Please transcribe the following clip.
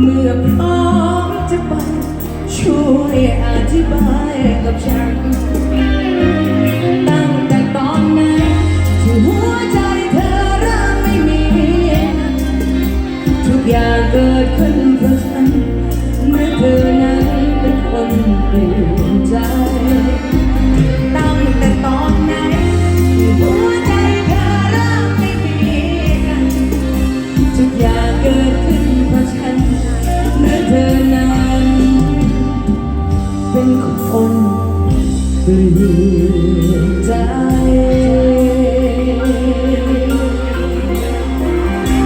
เมื่อพร้อมจะไป ช่วยอธิบายกับฉัน ตั้งแต่ตอนนั้นที่หัวใจเธอเริ่มไม่มี ทุกอย่างเกิดขึ้นเพื่อ เป็นคนเปลี่ยนใจ